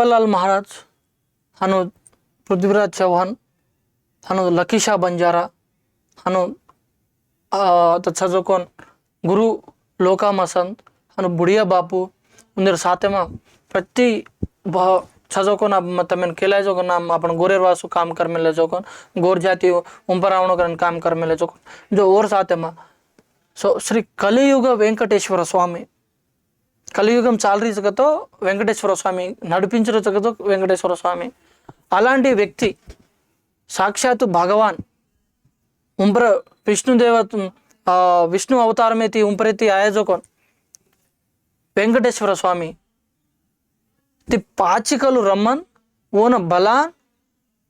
अप्पलाल महाराज हनु पृथ्वीराज चौहान हनु लकीशा बंजारा हनु तथा जो कौन गुरु लोका मसंद हनु बुढ़िया बापू उन्हें साथ में प्रति छजो को ना मत मेन केला जो नाम अपन गोरे वासु काम कर में ले जोकन गोर जाति उन पर आवण करन काम कर में ले जोकन जो और साथ में, सो श्री कलयुग वेंकटेश्वर स्वामी కలియుగం చాలరీచకతో వెంకటేశ్వర స్వామి నడిపించరచకతో వెంకటేశ్వర స్వామి. అలాంటి వ్యక్తి సాక్షాత్ భగవాన్ ఉంపర విష్ణుదేవ విష్ణు అవతారమేతి ఉంపరెత్తి ఆయాజోకోన్ వెంకటేశ్వర స్వామి. తి పాచికలు రమ్మన్ ఓన బలాన్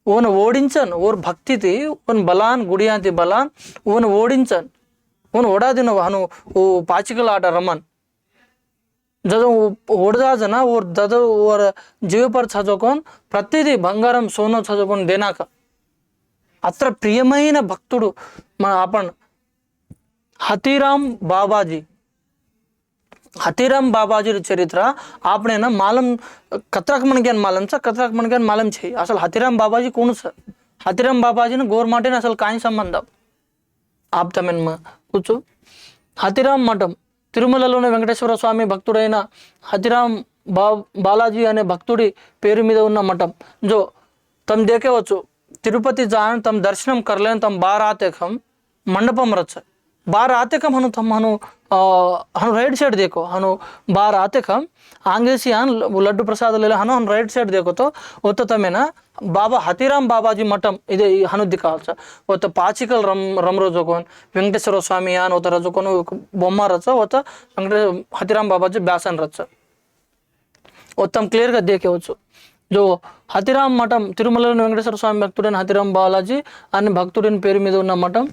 ఓన ఓడించన్ ఓర్ భక్తితి ఓన్ బలాన్ గుడియాంతి బలాన్ ఓన ఓడించన్ ఓన్ ఓడాదిన వాను ఓ ఆట రమ్మన్. जदों ओढ़दा जना और ददो और చదువుకొని ప్రతిదీ బంగారం సోన చదువుకొని దేనాక అత్ర ప్రియమైన భక్తుడు మన అపన్ హతీరామ్ బాబాజీ హతీరామ్ బాబాజీ చరిత్ర ఆపడైనా మాలం కత్రాక్ మనకేన్ మాలం సార్ కత్రాక్ మనకేన్ మాలం చేయి అసలు హతీరామ్ బాబాజీ కూను సార్ హతీరామ్ బాబాజీని గోర్మాటేని అసలు కాయ సంబంధం ఆప్తమేన్ కూర్చో హతీరామ్ మఠం తిరుమలలోని వెంకటేశ్వర స్వామి భక్తుడైన హతిరామ్ బా బాలాజీ అనే భక్తుడి పేరు మీద ఉన్న మఠం. జో తమ దేకేవచ్చు. తిరుపతి జాన్ తమ దర్శనం కర్లేని తమ బారాతేకం మండపం రచ్చ. బారాతేకం అను తమ్మను हनु आ, हनु राइट साइड देखो हनु बार आते कम आगे से हन लड्डू प्रसाद ले हनु हनु राइट साइड देखो तो वो तो तमें ना బాబా హతిరామ్ బాబాజీ మఠం ఇదే హనుద్ది కావచ్చు ఒక పాచికల్ రమ్ రమ్ రోజుకోన్ వెంకటేశ్వర స్వామి అని ఒక రోజుకొని బొమ్మ రచ్చ ఒక వెంకటే హతిరామ్ బాబాజీ బ్యాసన్ రచ్చ మొత్తం క్లియర్గా దేకేవచ్చు జో హతిరామ్ మఠం తిరుమలలోని వెంకటేశ్వర స్వామి భక్తుడైన హతిరామ్ బాలాజీ అనే భక్తుడిని పేరు మీద ఉన్న మఠం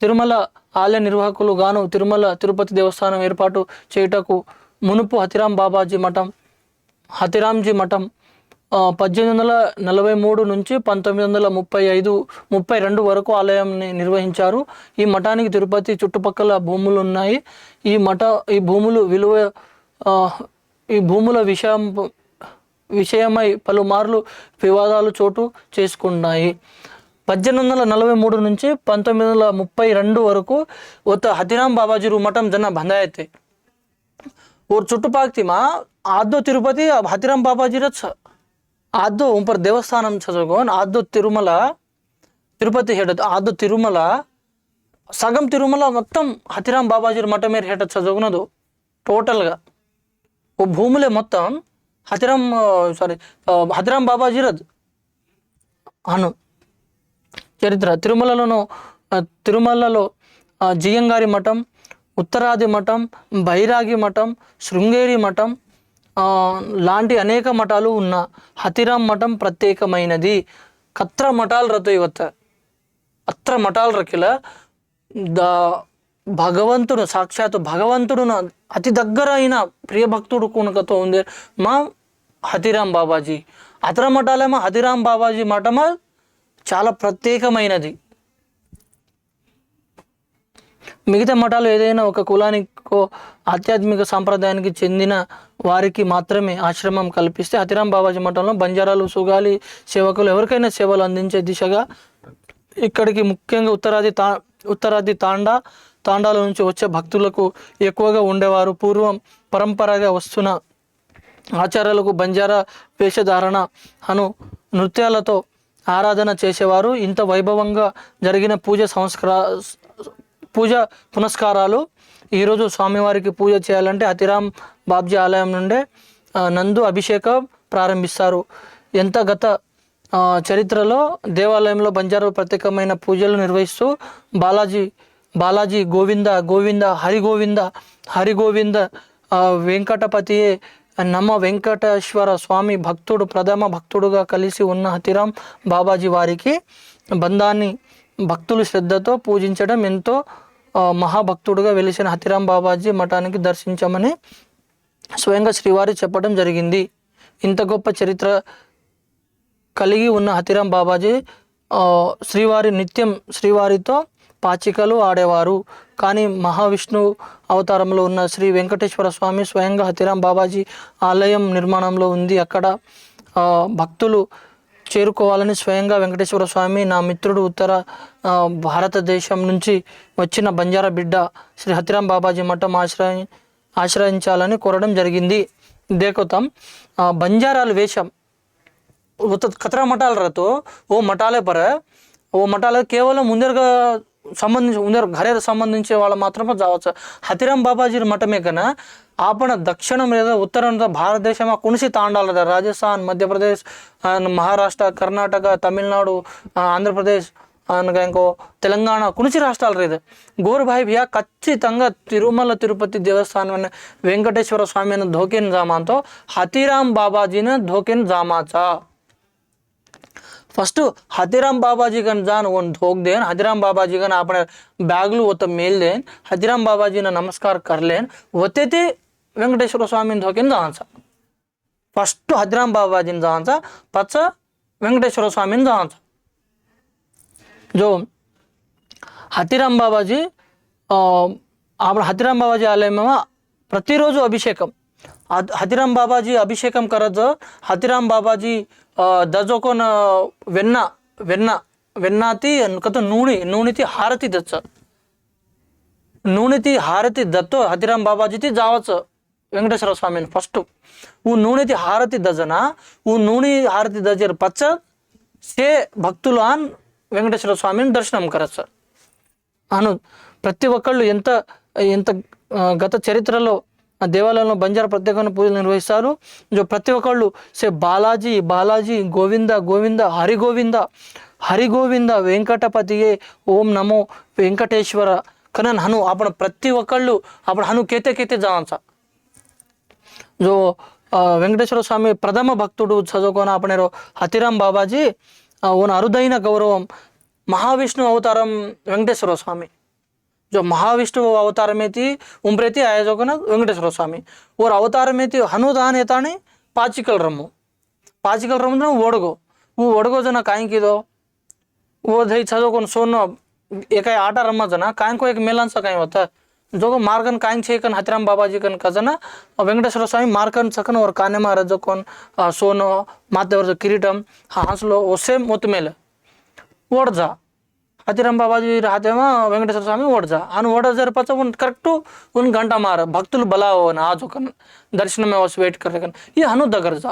తిరుమల ఆలయ నిర్వాహకులు గాను తిరుమల తిరుపతి దేవస్థానం ఏర్పాటు చేయుటకు మునుపు హతిరామ్ బాబాజీ మఠం హతిరాంజీ మఠం పద్దెనిమిది వందల నలభై మూడు నుంచి పంతొమ్మిది వందల ముప్పై ఐదు ముప్పై రెండు వరకు ఆలయాన్ని నిర్వహించారు. ఈ మఠానికి తిరుపతి చుట్టుపక్కల భూములు ఉన్నాయి ఈ మఠ ఈ భూములు విలువ ఈ భూముల విషయం విషయమై పలుమార్లు వివాదాలు చోటు చేసుకున్నాయి. పద్దెనిమిది వందల నలభై మూడు నుంచి పంతొమ్మిది వందల ముప్పై రెండు వరకు ఒక హతిరామ్ బాబాజీరు మఠం జన బంధాయతే. ஒரு சுட்டுப்பாக்திமா ஆத்தோ திருப்பதி ஹத்திராம் பாபாஜிர ஆத்தோ ఉంపర్ దేవస్థానం చదువుకో ஆத்தோ తిరుమల తిరుపతి హేట ఆదో తిరుమల సగం తిరుమల మొత్తం హతిరామ్ బాబాజీ మఠం మీరు హేట చదువుకున్నదు టోటల్గా. ఓ భూములే మొత్తం హతిరామ్ సారీ హతిరామ్ బాబాజీరద్ అను చరిత్ర. తిరుమలలోను తిరుమలలో జియంగారి మఠం ఉత్తరాది మఠం బైరాగి మఠం శృంగేరి మఠం లాంటి అనేక మఠాలు ఉన్న హతిరామ్ మఠం ప్రత్యేకమైనది. కత్ర మఠాలు రతో యువత అత్ర మఠాల రకిల ద భగవంతుడు సాక్షాత్ భగవంతుడున అతి దగ్గర అయిన ప్రియభక్తుడు కొనుకతో ఉంది మా హతిరామ్ బాబాజీ. అతర మఠాలేమో హతిరామ్ బాబాజీ మఠమా? చాలా ప్రత్యేకమైనది. మిగతా మఠాలు ఏదైనా ఒక కులానికో ఆధ్యాత్మిక సాంప్రదాయానికి చెందిన వారికి మాత్రమే ఆశ్రమం కల్పిస్తే హతిరామ్ బాబాజీ మఠంలో బంజారాలు సుగాలి సేవకులు ఎవరికైనా సేవలు అందించే దిశగా ఇక్కడికి ముఖ్యంగా ఉత్తరాది తా ఉత్తరాది తాండా తాండాల నుంచి వచ్చే భక్తులకు ఎక్కువగా ఉండేవారు. పూర్వం పరంపరగా వస్తున్న ఆచారాలకు బంజారా వేషధారణ అను నృత్యాలతో ఆరాధన చేసేవారు. ఇంత వైభవంగా జరిగిన పూజ సంస్కార పూజ పునస్కారాలు. ఈరోజు స్వామివారికి పూజ చేయాలంటే అతిరామ్ బాబ్జీ ఆలయం నుండే నందు అభిషేకం ప్రారంభిస్తారు. ఎంత గత చరిత్రలో దేవాలయంలో బంజారు ప్రత్యేకమైన పూజలు నిర్వహిస్తూ బాలాజీ బాలాజీ గోవింద గోవింద హరిగోవింద హరిగోవింద వెంకటపతియే నమ్మ వెంకటేశ్వర స్వామి భక్తుడు ప్రథమ భక్తుడుగా కలిసి ఉన్న హతిరామ్ బాబాజీ వారికి బంధాన్ని భక్తులు శ్రద్ధతో పూజించడం ఎంతో మహాభక్తుడుగా వెలిసిన హతిరామ్ బాబాజీ మఠానికి దర్శించమని స్వయంగా శ్రీవారి చెప్పడం జరిగింది. ఇంత గొప్ప చరిత్ర కలిగి ఉన్న హతిరామ్ బాబాజీ శ్రీవారి నిత్యం శ్రీవారితో పాచికలు ఆడేవారు. కానీ మహావిష్ణు అవతారంలో ఉన్న శ్రీ వెంకటేశ్వర స్వామి స్వయంగా హతిరాం బాబాజీ ఆలయం నిర్మాణంలో ఉంది. అక్కడ భక్తులు చేరుకోవాలని స్వయంగా వెంకటేశ్వర స్వామి నా మిత్రుడు ఉత్తర భారతదేశం నుంచి వచ్చిన బంజారా బిడ్డ శ్రీ హతిరాం బాబాజీ మఠం ఆశ్రయి ఆశ్రయించాలని కోరడం జరిగింది. దేకుతాం బంజారాలు వేషం. కతరా మఠాలతో ఓ మఠాలే పర? ఓ మఠాల కేవలం ముందరగా సంబంధించి ఉందారు ఘరేరు సంబంధించే వాళ్ళు మాత్రమే చావచ్చు హతిరం బాబాజీ మఠమే కన్నా ఆపణ దక్షిణం లేదా ఉత్తరం భారతదేశం కునిసి తాండాల రాజస్థాన్ మధ్యప్రదేశ్ మహారాష్ట్ర కర్ణాటక తమిళనాడు ఆంధ్రప్రదేశ్ అనగా ఇంకో తెలంగాణ కుణిచి రాష్ట్రాలు రేదు గోరుభాయ్ బియా ఖచ్చితంగా తిరుమల తిరుపతి దేవస్థానం వెంకటేశ్వర స్వామి అనే ధోకేన్ జామాతో హతిరామ్ బాబాజీని ధోకెన్ జామాచా. ಫಸ್ಟು ಹದಿರಾಮ್ ಬಾಬಾಜಿಗನ್ ಜಾನ್ ಒಂದು ಹೋಗ್ದೇನ್ ಹದಿರಾಮ್ ಬಾಬಾಜಿಗನ್ ಆಪಣೆ ಬ್ಯಾಗ್ಲು ಒತ್ತ ಮೇಲ್ದೇನ್ ಹದಿರಾಮ್ ಬಾಬಾಜಿನ ನಮಸ್ಕಾರ ಕರ್ಲೇನ್ ಒತ್ತೇತಿ ವೆಂಕಟೇಶ್ವರ ಸ್ವಾಮಿನ ಹೋಗಿನ ಜಾನ್ಸ ಫಸ್ಟು ಹದಿರಾಮ್ ಬಾಬಾಜಿನ ಜಾನ್ಸ ಪಚ್ಚ ವೆಂಕಟೇಶ್ವರ ಸ್ವಾಮಿನ ಜಾನ್ಸ જો హతిరామ్ బాబాజీ ఆవిడ హతిరామ్ బాబాజీ ఆలయంలో ప్రతిరోజు అభిషేకం హతిరామ్ బాబాజీ అభిషేకం కరదు హతిరామ్ బాబాజీ దజోకోన వెన్న వెన్న వెన్నాతి కథ నూనె నూనెతి హారతి దచ్చ. నూనెతి హారతి దత్తో హతిరామ్ బాబాజీతి జావచ్చ వెంకటేశ్వర స్వామిని ఫస్ట్. ఊ నూనెతి హారతి దజన ఊ నూనె హారతి దజర్ పచ్చ సే భక్తులు ఆన్ వెంకటేశ్వర స్వామిని దర్శనం కరచ. అను ప్రతి ఒక్కళ్ళు ఎంత ఎంత గత చరిత్రలో దేవాలయంలో బంజారా ప్రత్యేకమైన పూజలు నిర్వహిస్తారు. ప్రతి ఒక్కళ్ళు సే బాలాజీ బాలాజీ గోవింద గోవింద హరిగోవింద హరిగోవింద వెంకటపతియే ఓం నమో వెంకటేశ్వర కనన్ హను అప్పుడు ప్రతి ఒక్కళ్ళు అప్పుడు హను కేతే కేతే జాన్స. జో వెంకటేశ్వర స్వామి ప్రథమ భక్తుడు చదువుకొని అప్పుడు హతిరామ్ బాబాజీ ఓన అరుదైన గౌరవం మహావిష్ణు అవతారం వెంకటేశ్వర స్వామి. जो महाविष्णु अवतार में थी उम्रेती आया जो वेंकटेश्वर स्वामी। और अवतार में थी हनुदान एताने पाचिकल रम्मु पाचिकल रम्मु ना ओडगो वो ओडगो जन कायकिदो वो धई छजोकन सोनो एक आटा रम्मा जना कायको एक मेलन सा काई होता। जोको मार्कन कायन छेकन हतराम बाबा जी कन कजना वेंकटेश्वर स्वामी मार्कन सकन और काने महाराज जो कौन सोनो माते और किरीटम हाँसलो, वो सेम मुतमेल ओडजा అతిరం బాబాజీ రాతేమో వెంకటేశ్వర స్వామి ఓడజ అని ఓడజ జరిపచ్చ ಒಂದು ಕರೆಕ್ಟು ಒಂದು ಗಂಟ ಮಾರ ಭಕ್తులు బలావో నాజుకన్ దర్శనమే వస్ వెయిట్ కరకన్ ఈ హను దగ్గరజ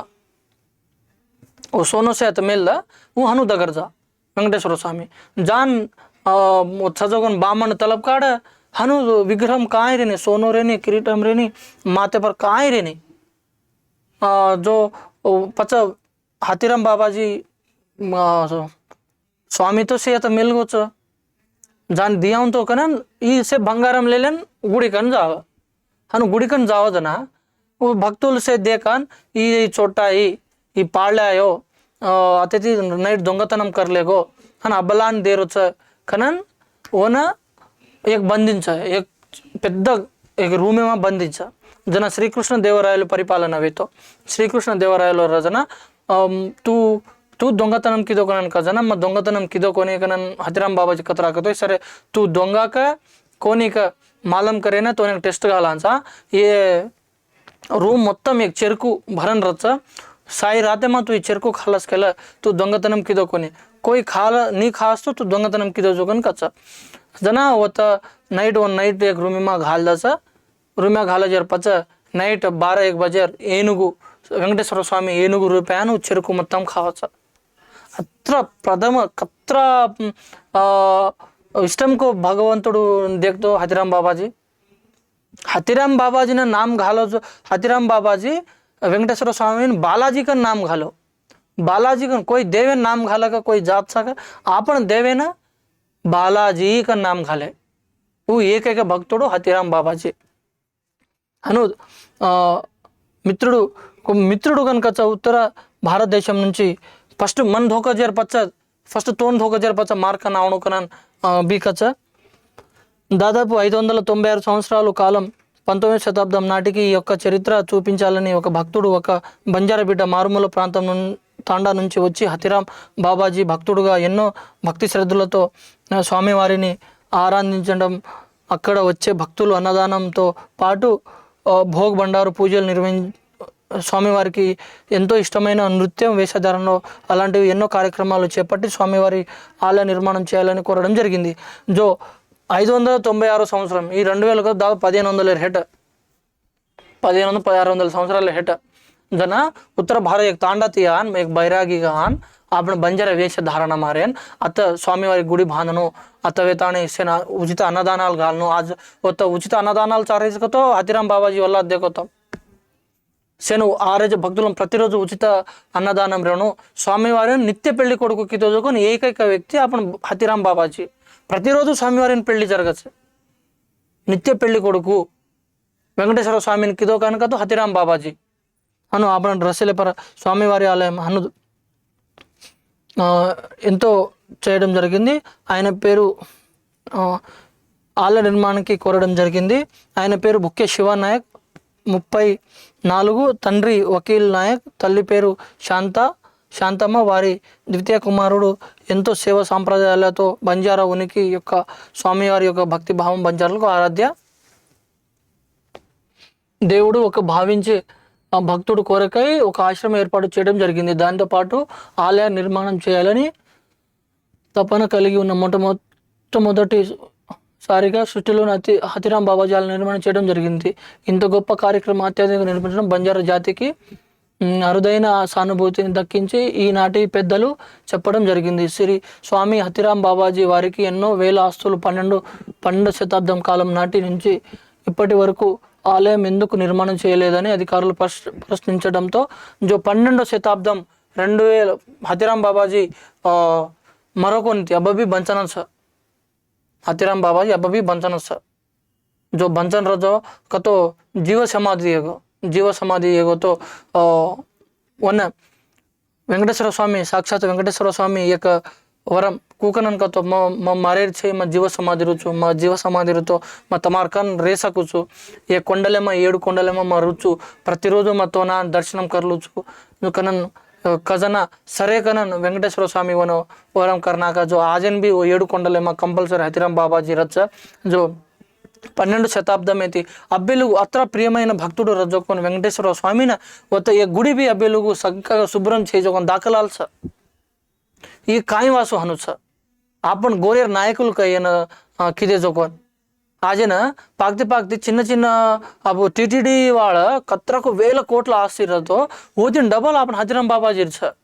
ఓ సోనో సేత మేల్ల ఊ హను దగ్గరజ వెంకటేశ్వర స్వామి జాన్ సజోగన్ బామన్ తలబ్ కాడ హను విగ్రహం కాయ రేని సోనో రేని కిరీటం రేని మాతే పర్ కాయ రేని జో పచ్చ హతిరం బాబాజీ స్వామితో సీత మెలుగొచ్చు. దాని దియాంతో కన సే బంగారం లేలేన్ గుడికని జావ. అను గుడికని జావదన. భక్తులు సే దేకాన్ ఈ చోటాయి ఈ పాళ్ళాయో అతిథి నైట్ దొంగతనం కర్లేగో అని అబ్బలాన్ దేరొచ్చ కనన్ ఓన ఏక్ బంధించ ఏక్ పెద్ద ఏక రూమేమా బంధించ. జన శ్రీకృష్ణ దేవరాయలు పరిపాలన వీతో. శ్రీకృష్ణ దేవరాయలు రజన టూ ತೂ ದೊಂಗತನಂ ಕಿದೋಕನನ್ ಕಜನ ಮ ದೊಂಗತನಂ ಕಿದೋಕೊನೇಕನನ್ ಹತಿರಾಮ್ ಬಾಬಾಜಿ ಕತರಾಕತೋ ಸರಿ ತೂ ದೊಂಗಾಕ కోనీక మాలం కరేనా తో నాకు టెస్ట్ కావాలంసా ఏ రూమ్ మొత్తం ఈ చెరుకు భరన్ రచ్చ సాయి రాతేమా తూ ఈ చెరుకు ఖాలస్కెళ్ళ తూ దొంగతనం కిదో కొని కోయి ఖాల నీ ఖాస్తూ తూ దొంగతనం కిదో చూకొని కచ్చ జనా ఒత నైట్ వన్ నైట్ ఏక రూమిమా ఘాల్దాస రూమిమా ఘాల జరపచ్చ నైట్ బారా ఏక బజార్ ఏనుగు వెంకటేశ్వర స్వామి ఏనుగు రూపాయను చెరుకు మొత్తం కావచ్చా అత్ర ప్రథమ కత్ర ఆ, ఇష్టంకు భగవంతుడు దేక్తో హతిరామ్ బాబాజీ हतिराम बाबाजी ने नाम घालो जो हतिराम बाबाजी वेंकटेश्वर स्वामी ने बालाजी का नाम घालो बालाजी का कोई देवे नाम घाला का कोई जात सा का आपण देवे ना बालाजी का नाम घाले वो एक एक भक्तोड़ो हतिराम बाबाजी అను ఆ, మిత్రుడు ఒక మిత్రుడు కనుక ఉత్తర భారతదేశం నుంచి ఫస్ట్ మన్ ధోకా జరపచ్చ ఫస్ట్ తోన్ ధోకా జరపచ్చ మార్క నావణు కనన్ బీకచ్చ దాదాపు ఐదు వందల తొంభై ఆరు సంవత్సరాల కాలం పంతొమ్మిదవ శతాబ్దం నాటికి ఈ యొక్క చరిత్ర చూపించాలని ఒక భక్తుడు ఒక బంజారాబిడ్డ మారుమూల ప్రాంతం నుం తాండా నుంచి వచ్చి హతిరామ్ బాబాజీ భక్తుడుగా ఎన్నో భక్తి శ్రద్ధలతో స్వామివారిని ఆరాధించడం అక్కడ వచ్చే భక్తులు అన్నదానంతో పాటు భోగ్ బండారు పూజలు నిర్వహి స్వామివారికి ఎంతో ఇష్టమైన నృత్యం వేషధారణలో అలాంటివి ఎన్నో కార్యక్రమాలు చేపట్టి స్వామివారి ఆలయ నిర్మాణం చేయాలని కోరడం జరిగింది. జో ఐదు వందల తొంభై ఆరో సంవత్సరం ఈ రెండు వేలకు దాదాపు పదిహేను వందల హెట పదిహేను వందల పదహారు వందల సంవత్సరాల హెట జన ఉత్తర భారత తాండాతియాన్ మేక్ బైరాగిగాన్ ఆపణ బంజర వేషధారణ మారేన్. అత్త స్వామివారి గుడి బాంధను అత్తవేతానే ఇస్తే ఉచిత అన్నదానాలు గాలను ఆ ఉచిత అన్నదానాలు చారేసుకోతో హతిరామ్ బాబాజీ వల్ల అద్దెకొత్తాం. శను ఆ రోజు భక్తులను ప్రతిరోజు ఉచిత అన్నదానం స్వామివారిని నిత్య పెళ్ళి కొడుకుకి తోజుకొని ఏకైక వ్యక్తి అప్పుడు హతిరామ్ బాబాజీ. ప్రతిరోజు స్వామివారిని పెళ్ళి జరగచ్చు. నిత్య పెళ్ళి కొడుకు వెంకటేశ్వర స్వామిని కిదో కనుకతో హతిరామ్ బాబాజీ. అను ఆపణ రసలేపర స్వామివారి ఆలయం అను ఎంతో చేయడం జరిగింది. ఆయన పేరు ఆలయ నిర్మాణానికి కోరడం జరిగింది. ఆయన పేరు బుక్కే శివనాయక్. ముప్పై నాలుగు తండ్రి వకీల్ నాయక్ తల్లి పేరు శాంత శాంతమ్మ వారి ద్వితీయ కుమారుడు. ఎంతో సేవ సాంప్రదాయాలతో బంజారా ఉనికి యొక్క స్వామివారి యొక్క భక్తి భావం బంజారాలకు ఆరాధ్య. దేవుడు ఒక భావించే ఆ భక్తుడు కోరికై ఒక ఆశ్రమం ఏర్పాటు చేయడం జరిగింది. దాంతోపాటు ఆలయ నిర్మాణం చేయాలని తపన కలిగి ఉన్న మొట్ట మొట్టమొదటి సారిగా సృష్టిలోని అతి హతిరామ్ బాబాజీ నిర్మాణం చేయడం జరిగింది. ఇంత గొప్ప కార్యక్రమం అత్యధికంగా నిర్మించడం బంజారా జాతికి అరుదైన సానుభూతిని దక్కించి ఈనాటి పెద్దలు చెప్పడం జరిగింది. శ్రీ స్వామి హతిరామ్ బాబాజీ వారికి ఎన్నో వేల ఆస్తులు పన్నెండు పన్నెండు శతాబ్దం కాలం నాటి నుంచి ఇప్పటి వరకు ఆలయం ఎందుకు నిర్మాణం చేయలేదని అధికారులు ప్రశ్న ప్రశ్నించడంతో జో పన్నెండో శతాబ్దం రెండు వేల హతిరామ్ బాబాజీ ఆ, అబబి అబ్బబి బంచన సార్ हतीराम बाबा जी अब भी बंचन स जो बंचन रजो कतो जीव समाधि एगो जीव समाधि एगो तो अ, वन వెంకటేశ్వర స్వామి సాక్షాత్ వెంకటేశ్వర స్వామి యొక్క వరం కూకనన్ కతో మ మ మారేర్ చే మ జీవ సమాధి రుచు మా జీవ సమాధి రుతో మా తమార్కన్ రేసకుచు ఏ కొండలేమ ఏడు కొండలేమ మా రుచు ప్రతిరోజు మా తోన దర్శనం కర్లుచు కనన్ ಖಜಾನ ಸರೇಕನನ್ ವೆಂಕಟೇಶ್ವರ ಸ್ವಾಮಿ ಇವನು ವರಂ ಕರ್ನಾಕ ಜೋ ಆಜನ್ ಬಿ ಏಡು ಕೊಂಡಲೆಮ್ಮ కంపల్సరీ హతిరం బాబాజీ రచ్చ జో పన్నెండు శతాబ్దం శతాబ్దమేతి అబ్బెలుగు అత్ర ప్రియమైన భక్తుడు రజోకొని వెంకటేశ్వర స్వామిన ఒత్త ఏ గుడి బి అబ్బెలుగు చక్కగా శుభ్రం చేజోకొని దాఖలాలు సార్ ఈ కాయవాసు హను సార్ ఆపణ గోరేర్ నాయకులకు కయ్యన కిదే జోకొని ఆయన పాక్తి పాక్తి చిన్న చిన్న అప్పుడు టీటీడీ వాళ్ళ కత్రకు వేల కోట్ల ఆస్తితో ఓదిన డబల్ आपण బాబాజీ సార్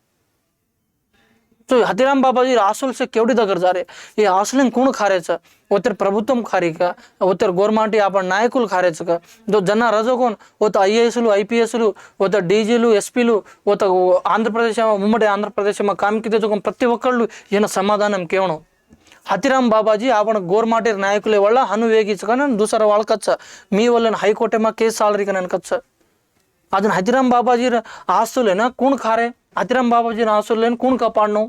సో హతిరామ్ బాబాజీ ఆసులు ఆస్తులసే కేవడి దగ్గర జారే ఈ ఆసులు ఆస్తులను కూణ సార్ ఒత్తర్ ప్రభుత్వం ఖారీక ఒత్తర్ గవర్నమెంట్ ఆపణ నాయకులు ఖారేచక దో జన రజోకోన్ ఒత్త ఐఏఎస్లు ఐపీఎస్లు ఒత్త డీజీలు ఎస్పీలు ఒత్త ఆంధ్రప్రదేశ్ ఉమ్మడి ఆంధ్రప్రదేశ్ కామిక కామికి ప్రతి ఒక్కళ్ళు ఈయన సమాధానం కేవలం ಹತಿರಾಮ್ ಬಾಬಾಜಿ ಆವಣ ಗೋರ್ಮಾಟಿರ್ ನಾಯಕುಲೆ ಒಳ್ಳ ಹನು ವೇಗಿಸ್ಕ ನಾನು ದೂಸರ ವಾಳ ಕಚ್ಚ ಮೀ ಒಲ್ಲನ ಹೈಕೋರ್ಟೆಮ ಕೇಸ್ ಸಾಲ್ರಿಗ ನಾನು ಕಚ್ಚ ಅದನ್ನ ಹತಿರಾಮ್ ಬಾಬಾಜಿ ಆಸ್ತುಲೇನ ಕುಣ್ ಖಾರೆ ಹತಿರಾಮ್ బాబాజీని ఆస్తులేని కుణ్ కాపాడను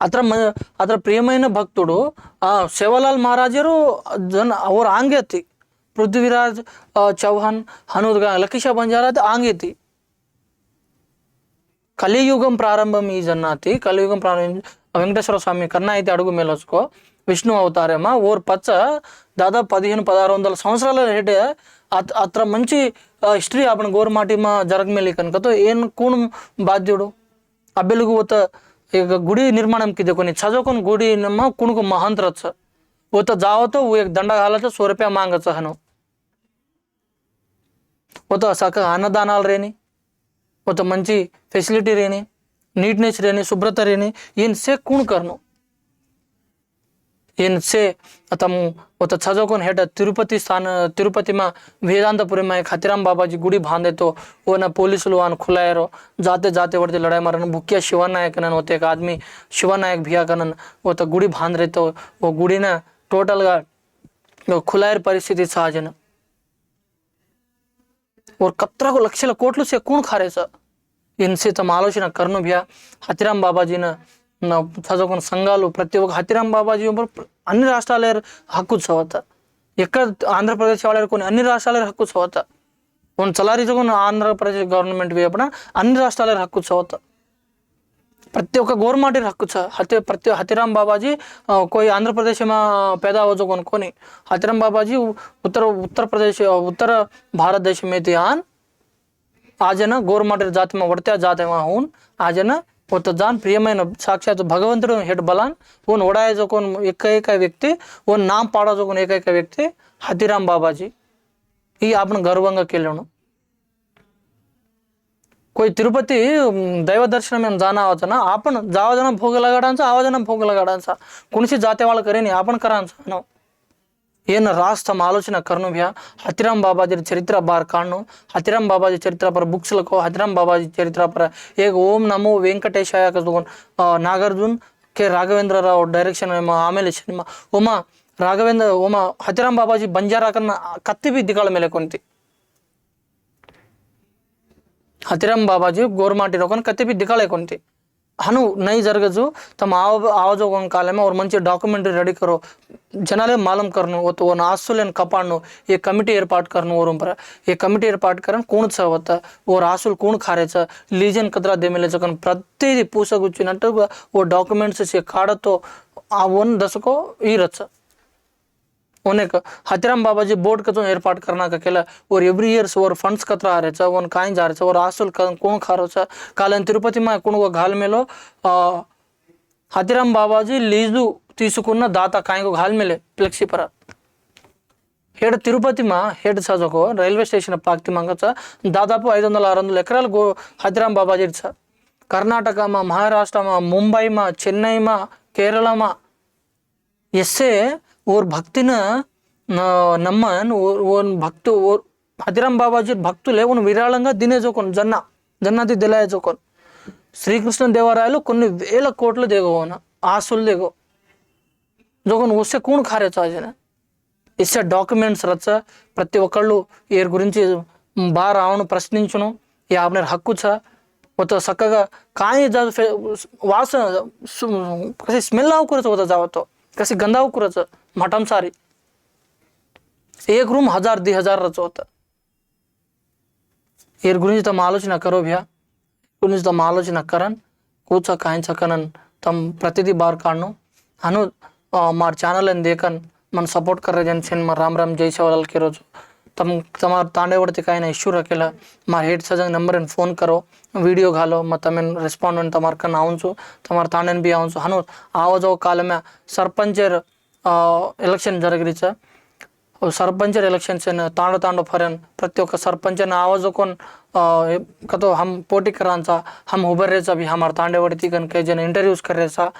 అతర అతర ప్రియమైన భక్తుడు. శివలాల్ మహారాజరు జన్ అవర్ ఆంగేతి పృథ్వీరాజ్ చౌహాన్ హనుద్గా లకిష బంజారాది ఆంగేతి కలియుగం ప్రారంభం ఈ జన్నాతి. కలియుగం ప్రారంభం వెంకటేశ్వర స్వామి కన్నా అయితే అడుగు మేలుచుకో విష్ణు అవుతారేమా? ఓరు పచ్చ దాదాపు పదిహేను పదహారు వందల సంవత్సరాల రేటే అత్ర మంచి హిస్టరీ ఆపణ జరగ జరగమేలి కనుకతో ఏం కూణం బాధ్యుడు? ఆ బెలుగు ఓత ఇక గుడి నిర్మాణంకి కొన్ని చదువుకుని గుడి నమ్మ కుణుకు మహాంతరచ్చ. ఓత జావతో ఒక దండగాలతో సో రూపాయ మాంగచ్చ హను ఓత సక అన్నదానాలు రేని ఓత మంచి ఫెసిలిటీ రేని. నీట్నెస్ రేని శుభ్రత రేని ఈయన సే కూణ్ కర్ను ఈయన సే తము ఒక చదువుకొని హెడ్ తిరుపతి స్థాన తిరుపతిమా వేదాంతపురిమా एक हतिराम बाबाजी गुडी बांधे तो वो ना पुलिस लोग खुलायरो जाते जाते वरती लड़ाई मारन भुक्या शिवनायक नन होते एक आदमी शिवनायक भिया कनन वो तो गुडी बांध रहे तो वो गुडी ना टोटल गा खुलायर परिस्थिती సహజన और కత్రకు లక్షల కోట్లు సే కూణ్ ఖారేస ఇన్సి తమ ఆలోచన కర్ణుభ్య హతిరాం బాబాజీని చదువుకున్న సంఘాలు ప్రతి ఒక్క హతిరాం బాబాజీ అన్ని రాష్ట్రాల హక్కు చవత ఎక్కడ ఆంధ్రప్రదేశ్ వాళ్ళ కొన్ని అన్ని రాష్ట్రాల హక్కు చదువుతా ಒಂದು ಚಲಾರಿಗೂ ఆంధ్రప్రదేశ్ గవర్నమెంట్ వేపన అన్ని రాష్ట్రాల హక్కు చవత ప్రతి ఒక్క గవర్నమెంట్ హక్కు హతి ప్రతి హతిరాం బాబాజీ కోయి ఆంధ్రప్రదేశ్ పేద అవ్వచ్చు కొనుక్కొని హతిరాం బాబాజీ ఉత్తర ఉత్తరప్రదేశ్ ఉత్తర భారతదేశం అయితే అని ఆజన గోరుమాటల జాతమ ఒడితే జాతమ అవును ఆజన ఒత జాన్ ప్రియమైన సాక్షాత్ భగవంతుడు హెడ్ బలాన్ ఓన్ ఒడాయజోకోన్ ఏకైక వ్యక్తి ఓన్ నాం పాడాజోకోన్ ఏకైక వ్యక్తి హతిరామ్ బాబాజీ ఈ ఆపణ గర్వంగా కెళ్ళను કોઈ તિરુપતિ દૈવ દર્શન એમ જાના આવતા ના આપણ જાવા જણા ભોગ લગાડાન છે આવા જણા ભોગ લગાડાન છે કુણસી જાતે વાળા કરીને આપણ કરાન છે ಏನು ರಾಸ್ತ ಆಲೋಚನ ಕರ್ನು ಭ್ಯಾ ಹತಿರಾಮ್ ಬಾಬಾಜಿ ಚರಿತ್ರ ಬಾರ್ ಕಾಣು ಹತಿರಾಮ್ ಬಾಬಾಜಿ ಚರಿತ್ರ ಪರ ಬುಕ್ಸ್ ಲಕೋ ಹತಿರಾಮ್ ಬಾಬಾಜಿ ಚರಿತ್ರ ಪರ ಏಗ ಓಂ ನಮೋ ವೆಂಕಟೇಶಾಯ ಕಸ್ಕೊಂಡು ನಾಗಾರ್ಜುನ್ ಕೆ ರಾಘವೇಂದ್ರ ರಾವ್ ಡೈರೆಕ್ಷನ್ ಏಮ ಆಮೇಲೆ ಸಿನಿಮಾ ಓಮ ರಾಘವೇಂದ್ರ ಓಮ ಹತಿರಾಮ್ ಬಾಬಾಜಿ ಬಂಜಾರಾಕನ್ನ ಕತ್ತಿ ಬಿದ್ದಿಗಳ ಮೇಲೆ ಕೊಂತಿ ಹತಿರಾಮ್ ಬಾಬಾಜಿ ಗೋರ್ಮಾಟಿ ರೋಕನ್ ಕತ್ತಿ ಬಿದ್ದಿಗಳೇ ಕೊಂತಿ हनु नहीं जरग जो तुम आव आवाजों को काले में और मंच डॉक्यूमेंट्री रेडी करो జనాలే మాలం కర్ను ఒత్తు ఓ ఆస్తులను కపాడను ఏ కమిటీ ఏర్పాటు కర్ను ఓరం పర ఏ కమిటీ ఏర్పాటు కరన్ కూణ చవత ఓ ఆస్తులు కూణ ఖారేచ లీజన్ కదరా దేమిలేచ కన్ ప్రతిదీ పూసగుచ్చినట్టుగా ఓ డాక్యుమెంట్స్ కాడతో ఆ వన్ దశకో ఈ రచ్చ. उन्हें हजरम बाबा जी बोर्ड का जो एयरपाट करना का केला और एवरी ईयर्स और फंड्स कतरा रहे छा वन काई जा रहे छा और आसल कौन खा रहे छा कालन तिरुपति में कौन वो घाल मेलो हजरम बाबा जी लीजु తీసుకున్న దాత కాయకు ఘాల్మెలే ఫ్లెక్సీ పర హేడ తిరుపతి మా హేడ్ సాజోకో రైల్వే స్టేషన్ పాక్తి మంగచ దాదాపు ఐదు వందల ఆరు వందల ఎకరాలు గో హజరాం బాబాజీ సా కర్ణాటక మా మహారాష్ట్ర మా ముంబై మా చెన్నై మా కేరళ మా ఎస్సే ಓರ್ ಭಕ್ತಿನ ನಮ್ಮ ಓನ್ ಭಕ್ತು ಓರ್ హజరం బాబాజీ భక్తులే ఉన్న విరాళంగా దినేజోకొను జన్న జన్నది దిలాయజోకొను. శ్రీకృష్ణ దేవరాయలు కొన్ని వేల కోట్లు దిగోన ఆస్తులు దిగో జోకొను వస్తే కూను కార్యచాజన ఇస్తే డాక్యుమెంట్స్ రచ్చ ప్రతి ఒక్కళ్ళు వీరి గురించి బా రావను ప్రశ్నించును ఈ ఆబ్నర్ హక్కు చ ఒక చక్కగా కానీ వాసన స్మెల్ ఆకురచ ఒక జావతో. कसं गंदावक रच मटम सारी एक रूम हजार दि हजार रच एर गुरुज तम आलोचना करो भ्या. गुरुज तम आलोचना करन कोच काहीच करन तम प्रतिदी बार काढणो. अनु मार चॅनल देखन मन सपोर्ट करे जनसेन मग राम राम जय शेवाल केरोच तम तमार तांडे वर्ते काय ना इश्यू राखेल मार हेड सजन नंबर इन फोन करो. वीडियो घालो. मत तमें रेस्पोंड इन तमार कन नाउन सो. तमार तांडेन भी आउन सो. हनो आवाज जो काल में सरपंचर इलेक्शन जरूर करी चा वो हो, सरपंचर इलेक्शन से ना तांडे तांडो फरन. प्रत्येक का सरपंचर ना आओ जो कतो हम पोटी कराना हम होबर रहे सभी हमार तांडे वर्ती करने के जन इंटरव्यूस कर रहे सा